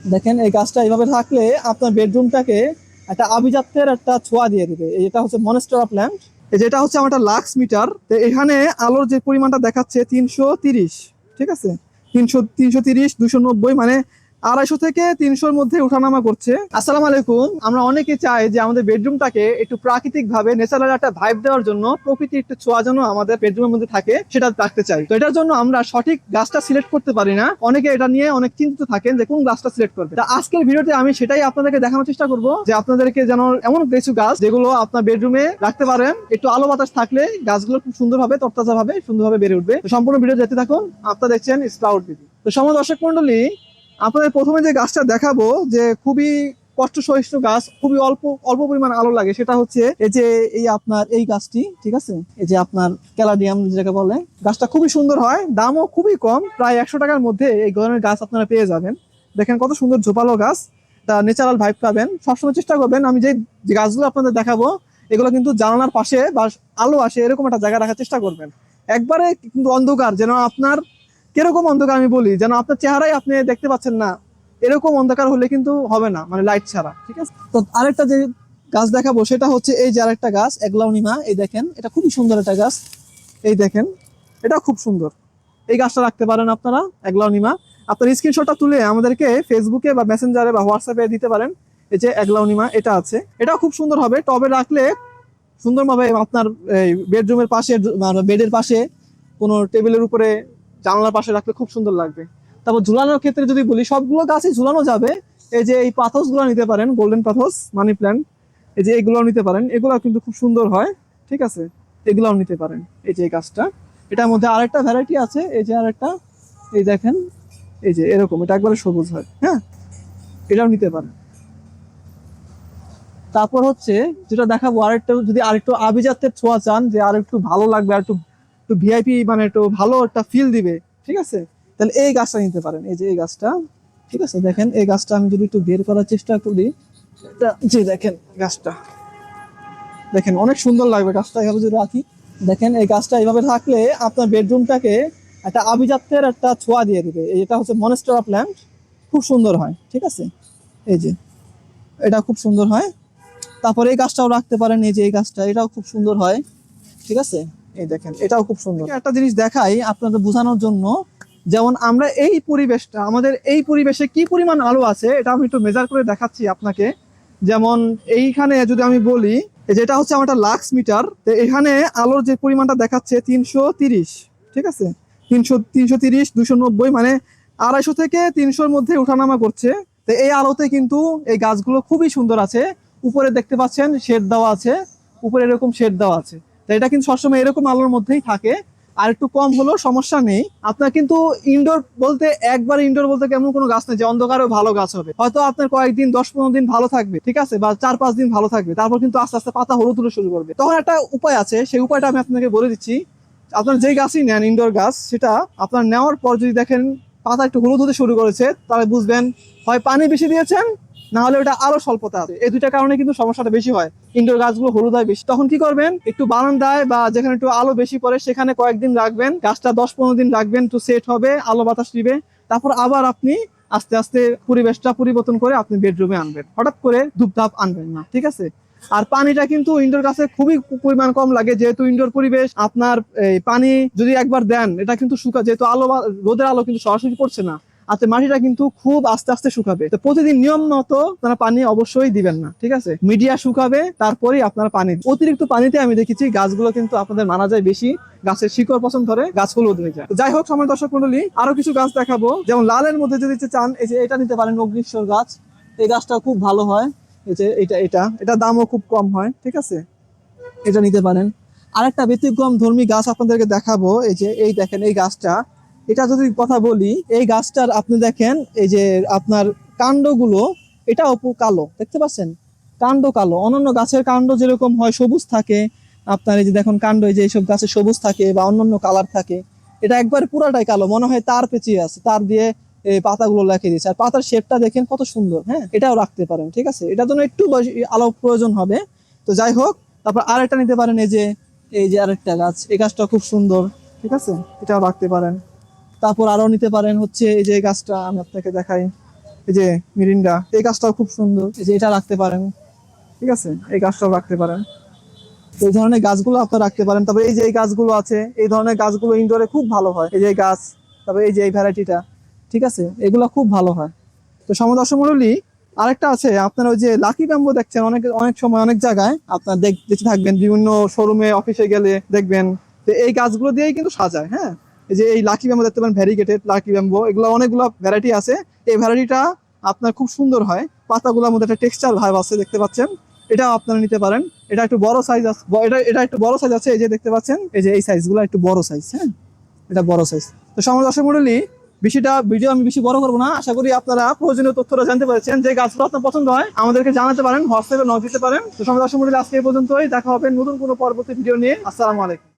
দেখেন এই গাছটা এইভাবে থাকলে আপনার বেডরুমটাকে একটা আভিজাত্যের একটা ছোঁয়া দিয়ে দিবে। এটা হচ্ছে মনেস্টার প্ল্যান্ট যেটা হচ্ছে আমার একটা লাক্স মিটার। তো এখানে আলোর যে পরিমাণটা দেখাচ্ছে তিনশো তিরিশ, ঠিক আছে? তিনশো তিনশো তিরিশ নব্বই মানে আড়াইশো থেকে তিনশোর মধ্যে ওঠানামা করছে। আসসালাম আলাইকুম। আমরা অনেকে চাই যে আমাদের বেডরুমটাকে একটু প্রাকৃতিক ভাবে ন্যাচারাল একটা ভাইব দেওয়ার জন্য, প্রকৃতির একটু ছোঁয়া যেন আমাদের বেডরুমের মধ্যে থাকে, সেটা রাখতে চাই। তো এটার জন্য আমরা সঠিক গাছটা সিলেক্ট করতে পারি না। অনেকে এটা নিয়ে অনেক চিন্তিত থাকেন যে কোন গাছটা সিলেক্ট করবে। তা আজকের ভিডিওতে আমি সেটাই আপনাদেরকে দেখানোর চেষ্টা করব যে আপনাদেরকে যেন এমন কিছু গাছ যেগুলো আপনার বেডরুমে রাখতে পারেন, একটু আলো বাতাস থাকলে গাছগুলো খুব সুন্দরভাবে তরতাজা ভাবে সুন্দরভাবে বেড়ে উঠবে। সম্পূর্ণ ভিডিও দেখতে থাকুন। আপনারা দেখছেন স্প্রাউট বিধি তো সময় দর্শক মন্ডলী আপনাদের প্রথমে যে গাছটা দেখাবো, যে খুবই কষ্ট সহিষ্ণু গাছ, খুবই অল্প অল্প পরিমাণ আলো লাগে, সেটা হচ্ছে এই যে এই আপনার এই গাছটি, ঠিক আছে? এই যে আপনার ক্যালাডিয়াম যেটাকে বলে, গাছটা খুবই সুন্দর হয়, দামও খুবই কম, প্রায় একশো টাকার মধ্যে এই ধরনের গাছ আপনারা পেয়ে যাবেন। দেখেন কত সুন্দর ঝোপালো গাছ, তা ন্যাচারাল ভাইব পাবেন। সবসময় চেষ্টা করবেন, আমি যে যে গাছগুলো আপনাদের দেখাবো, এগুলো কিন্তু জানালার পাশে বা আলো আসে, এরকম একটা জায়গা রাখার চেষ্টা করবেন। একবারে কিন্তু অন্ধকার, যেন আপনার কীরকম অন্ধকার আমি বলি, যেন আপনার চেহারাই আপনি দেখতে পাচ্ছেন না, এরকম অন্ধকার হলে কিন্তু হবে না মানে লাইট ছাড়া, ঠিক আছে? তো আরেকটা যে গাছ দেখাবো, সেটা হচ্ছে এই যে আরেকটা গাছ, এগলাউনিমা, এই দেখেন, এটা খুবই সুন্দর একটা গাছ, এই দেখেন, এটা খুব সুন্দর। এই গাছটা রাখতে পারেন আপনারা, এগলাউনিমা। আপনার স্ক্রিনশটটা তুলে আমাদেরকে ফেসবুকে বা মেসেঞ্জারে বা হোয়াটসঅ্যাপে দিতে পারেন, এই যে এগলাউনিমা, এটা আছে। এটাও খুব সুন্দর হবে, টবে রাখলে সুন্দরভাবে আপনার এই বেডরুমের পাশে বেডের পাশে কোনো টেবিলের উপরে জানলার পাশে রাখলে খুব সুন্দর লাগবে। তারপর ঝুলানোর ক্ষেত্রে যদি বলি, সবগুলো গাছই ঝুলানো যাবে। এই যে এই পাথসগুলো নিতে পারেন গোল্ডেন পাথস মানি প্ল্যান্ট এই যে এগুলো নিতে পারেন। এগুলো কিন্তু খুব সুন্দর হয়, ঠিক আছে? এগুলাও নিতে পারেন, এই যে গাছটা। এটার মধ্যে আরেকটা ভ্যারাইটি আছে, এই যে আরেকটা, এই দেখেন, এই যে এরকম, এটা একবারে সবুজ হয় হ্যাঁ? এটাও নিতে পারেন। তারপর হচ্ছে যেটা দেখাবো, আরেকটা, যদি আরেকটু আভিজাত্যের ছোঁয়া চান, যে আর একটু ভালো লাগবে আর একটু একটু ভিআইপি মানে একটু ভালো একটা ফিল দিবে, ঠিক আছে? তাহলে এই গাছটা নিতে পারেন। এই যে এই গাছটা, ঠিক আছে? দেখেন, এই গাছটা আমি যদি একটু বের করার চেষ্টা করি এটা যে দেখেন গাছটা। দেখেন, অনেক সুন্দর লাগবে গাছটা, এভাবে যদি রাখি। দেখেন, এই গাছটা এইভাবে থাকলে আপনার বেডরুমটাকে একটা আভিজাত্যের একটা ছোঁয়া দিয়ে দিবে। এটা হচ্ছে মনেস্টারা প্ল্যান্ট খুব সুন্দর হয়, ঠিক আছে? এই যে, এটা খুব সুন্দর হয়। তারপরে এই গাছটাও রাখতে পারেন, এই যে এই গাছটা, এটাও খুব সুন্দর হয়, ঠিক আছে? এই দেখেন, এটাও খুব সুন্দর। একটা জিনিস দেখাই আপনাদের বোঝানোর জন্য, যেমন আমরা এই পরিবেশটা, আমাদের এই পরিবেশে কি পরিমাণ আলো আছে, এটা আমি একটু মেজার করে দেখাচ্ছি আপনাকে। যেমন এইখানে যদি আমি বলি যেটা হচ্ছে আমার একটা লাক্স মিটার তো এখানে আলোর যে পরিমাণটা দেখাচ্ছে তিনশো তিরিশ, ঠিক আছে? তিনশো তিনশো তিরিশ, দুশো নব্বই মানে আড়াইশো থেকে তিনশোর মধ্যে ওঠানামা করছে। তো এই আলোতে কিন্তু এই গাছগুলো খুবই সুন্দর আছে। উপরে দেখতে পাচ্ছেন শেড দেওয়া আছে, উপরে এরকম শেড দেওয়া আছে। তো এটা কিন্তু সবসময় এরকম আলোর মধ্যেই থাকে। আর একটু কম হলেও সমস্যা নেই। আপনার কিন্তু ইনডোর বলতে একবার ইনডোর বলতে কেমন কোনো গাছ নেই যে অন্ধকারেও ভালো গাছ হবে। হয়তো আপনার কয়েকদিন দশ পনেরো দিন ভালো থাকবে, ঠিক আছে? বা চার পাঁচ দিন ভালো থাকবে। তারপর কিন্তু আস্তে আস্তে পাতা হলুদ হলুদ শুরু করবে। তখন একটা উপায় আছে। সেই উপায়টা আমি আপনাকে বলে দিচ্ছি। আপনার যেই গাছই নেন ইনডোর গাছ, সেটা আপনার নেওয়ার পর যদি দেখেন পাতা একটু হলুদ হতে শুরু করেছে, তাহলে বুঝবেন, হয় পানি বেশি দিয়েছেন না হলে ওটা আরও স্বল্পতা আছে। এই দুইটা কারণে কিন্তু সমস্যাটা বেশি হয়। ইনডোর গাছগুলো হলুদ হয় বেশি। তখন কি করবেন? একটু বারান্দায় বা যেখানে একটু আলো বেশি পড়ে সেখানে কয়েকদিন রাখবেন। গাছটা দশ পনেরো দিন রাখবেন, একটু সেট হবে, আলো বাতাস দিবে তারপর আবার আপনি আস্তে আস্তে পরিবেশটা পরিবর্তন করে আপনি বেডরুমে আনবেন। হঠাৎ করে ধূপধাপ আনবেন না, ঠিক আছে? আর পানিটা কিন্তু ইনডোর গাছে খুবই পরিমাণ কম লাগে। যেহেতু ইনডোর পরিবেশ, আপনার পানি যদি একবার দেন, এটা কিন্তু শুকা যেহেতু আলো রোদের আলো কিন্তু সরাসরি পড়ছে না। আতে মাটিটা কিন্তু খুব আস্তে আস্তে শুকাবে। তো প্রতিদিন নিয়ম মতো আপনারা পানি অবশ্যই দিবেন না, ঠিক আছে? মিডিয়া শুকাবে তারপরেই আপনারা পানি অতিরিক্ত পানিতে আমি দেখেছি গাছগুলো কিন্তু আপনাদের মারা যায় বেশি, গাছের শিকড় পছন্দ ধরে গাছগুলো হয়ে যায়। যাই হোক, সময় দর্শক মন্ডলী আরও কিছু গাছ দেখাবো। যেমন লালের মধ্যে যদি চান, এই যে এটা নিতে পারেন, অগ্নিশ্বর গাছ। এই গাছটা খুব ভালো হয়। এই যে এটা এটা এটা দামও খুব কম হয়, ঠিক আছে? এটা নিতে পারেন। আরেকটা ব্যতিক্রম ধর্মী গাছ আপনাদেরকে দেখাবো। এই যে, এই দেখেন, এই গাছটা এটা যদি কথা বলি, এই গাছটার আপনি দেখেন, এই যে আপনার কাণ্ডগুলো এটা অপু কালো, দেখতে পাচ্ছেন? কাণ্ড কালো। অন্যান্য গাছের কাণ্ড যেরকম হয়, সবুজ থাকে। আপনার এই যে দেখুন, কাণ্ড, এই যে এইসব গাছে সবুজ থাকে বা অন্যান্য কালার থাকে। এটা একবার পুরাটাই কালো, মনে হয় তার পেঁচিয়ে আছে, তার দিয়ে এই পাতাগুলো লেখে দিয়েছে। আর পাতার শেপটা দেখেন কত সুন্দর হ্যাঁ? এটাও রাখতে পারেন, ঠিক আছে? এটার জন্য একটু আলো প্রয়োজন হবে। তো যাই হোক, তারপর আরেকটা নিতে পারেন, এই যে এই যে আরেকটা গাছ, এই গাছটা খুব সুন্দর, ঠিক আছে? এটাও রাখতে পারেন। তারপর আরও নিতে পারেন হচ্ছে এই যে গাছটা আমি আপনাকে দেখাই। এই যে মিরিন্ডা, এই গাছটাও খুব সুন্দর। এই যে এটা রাখতে পারেন। ঠিক আছে? এই গাছটাও রাখতে পারেন। এই ধরনের গাছগুলো আপনারা রাখতে পারেন। তবে এই যে এই গাছগুলো আছে, এই ধরনের গাছগুলো ইনডোরে খুব ভালো হয়। এই যে গাছ তবে এই যে এই ভ্যারাইটিটা, ঠিক আছে? এগুলো খুব ভালো হয়। তো সমদর্শক মন্ডলী আরেকটা আছে, আপনারা ওই যে লাকি ব্যাম্বো দেখছেন, অনেক অনেক সময়, অনেক জায়গায় আপনার দেখ দেখতে থাকবেন। বিভিন্ন শোরুমে অফিসে গেলে দেখবেন তো এই গাছগুলো দিয়েই কিন্তু সাজায় হ্যাঁ? যে এই লাকি ব্যাম্বো দেখতে পারেন ভ্যারিগেটেড লাকি ব্যাম্বো এগুলো অনেকগুলো ভ্যারাইটি আছে। এই ভ্যারাইটিটা আপনার খুব সুন্দর হয়। পাতাগুলোর মধ্যে একটা টেক্সচার ভাব আছে, দেখতে পাচ্ছেন? এটাও আপনারা নিতে পারেন। এটা একটু বড় সাইজ আছে এটা এটা একটু বড় সাইজ আছে, এই যে দেখতে পাচ্ছেন? এই যে এই সাইজগুলো একটু বড় সাইজ হ্যাঁ? এটা বড় সাইজ তো সময় দর্শক মন্ডলী বেশিটা ভিডিও আমি বেশি বড় করব না। আশা করি আপনারা প্রয়োজনীয় তথ্যটা জানতে পারছেন। যে গাছগুলো আপনার পছন্দ হয়, আমাদেরকে জানাতে পারেন, হোয়াটসঅ্যাপে নক দিতে পারেন। তো সময় দর্শক মন্ডলী, আজকে এই পর্যন্তই। দেখা হবে নতুন কোনো পরবর্তী ভিডিও নিয়ে। আসসালামু আলাইকুম।